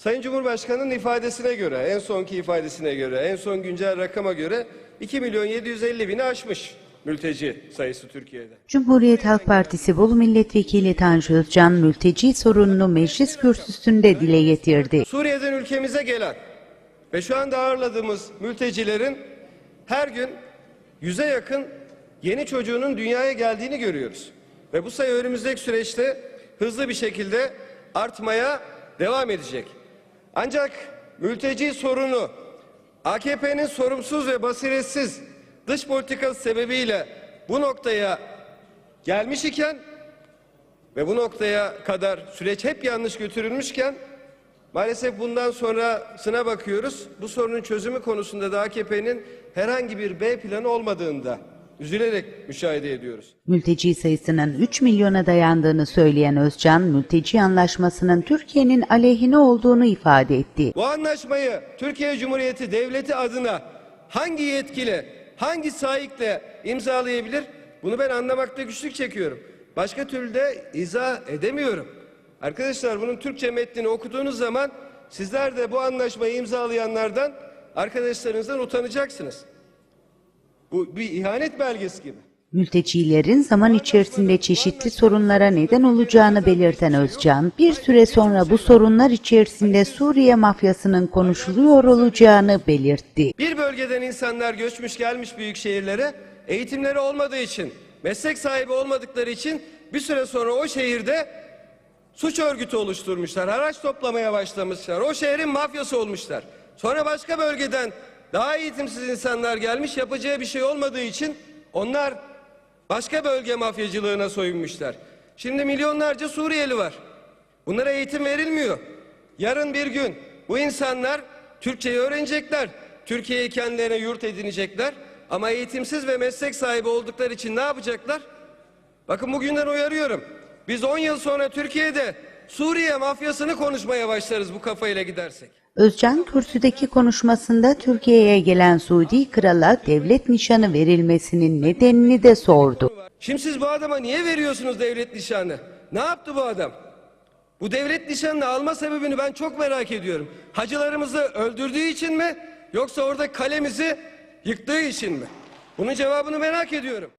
Sayın Cumhurbaşkanı'nın ifadesine göre, en sonki ifadesine göre, en son güncel rakama göre 2 milyon 750 bini aşmış mülteci sayısı Türkiye'de. Cumhuriyet Halk Partisi Bolu Milletvekili Tanju Özcan mülteci sorununu meclis kürsüsünde dile getirdi. Suriye'den ülkemize gelen ve şu anda ağırladığımız mültecilerin her gün yüze yakın yeni çocuğunun dünyaya geldiğini görüyoruz. Ve bu sayı önümüzdeki süreçte hızlı bir şekilde artmaya devam edecek. Ancak mülteci sorunu AKP'nin sorumsuz ve basiretsiz dış politikası sebebiyle bu noktaya gelmiş iken ve bu noktaya kadar süreç hep yanlış götürülmüşken maalesef bundan sonrasına bakıyoruz. Bu sorunun çözümü konusunda da AKP'nin herhangi bir B planı olmadığında üzülerek müşahede ediyoruz. Mülteci sayısının 3 milyona dayandığını söyleyen Özcan, mülteci anlaşmasının Türkiye'nin aleyhine olduğunu ifade etti. Bu anlaşmayı Türkiye Cumhuriyeti Devleti adına hangi yetkili, hangi sahikle imzalayabilir? Bunu ben anlamakta güçlük çekiyorum. Başka türlü de izah edemiyorum. Arkadaşlar bunun Türkçe metnini okuduğunuz zaman sizler de bu anlaşmayı imzalayanlardan, arkadaşlarınızdan utanacaksınız. Bu bir ihanet belgesi gibi. Mültecilerin zaman içerisinde çeşitli sorunlara neden olacağını belirten Özcan, bir süre sonra bu sorunlar içerisinde Suriye mafyasının konuşuluyor olacağını belirtti. Bir bölgeden insanlar göçmüş gelmiş büyük şehirlere eğitimleri olmadığı için, meslek sahibi olmadıkları için bir süre sonra o şehirde suç örgütü oluşturmuşlar. Haraç toplamaya başlamışlar. O şehrin mafyası olmuşlar. Sonra başka bölgeden daha eğitimsiz insanlar gelmiş yapacağı bir şey olmadığı için onlar başka bölge mafyacılığına soyunmuşlar. Şimdi milyonlarca Suriyeli var. Bunlara eğitim verilmiyor. Yarın bir gün bu insanlar Türkçeyi öğrenecekler. Türkiye'yi kendilerine yurt edinecekler. Ama eğitimsiz ve meslek sahibi oldukları için ne yapacaklar? Bakın bugünden uyarıyorum. Biz 10 yıl sonra Türkiye'de Suriye mafyasını konuşmaya başlarız bu kafayla gidersek. Özcan kürsüdeki konuşmasında Türkiye'ye gelen Suudi krala devlet nişanı verilmesinin nedenini de sordu. Şimdi siz bu adama niye veriyorsunuz devlet nişanı? Ne yaptı bu adam? Bu devlet nişanını alma sebebini ben çok merak ediyorum. Hacılarımızı öldürdüğü için mi? Yoksa orada kalemizi yıktığı için mi? Bunun cevabını merak ediyorum.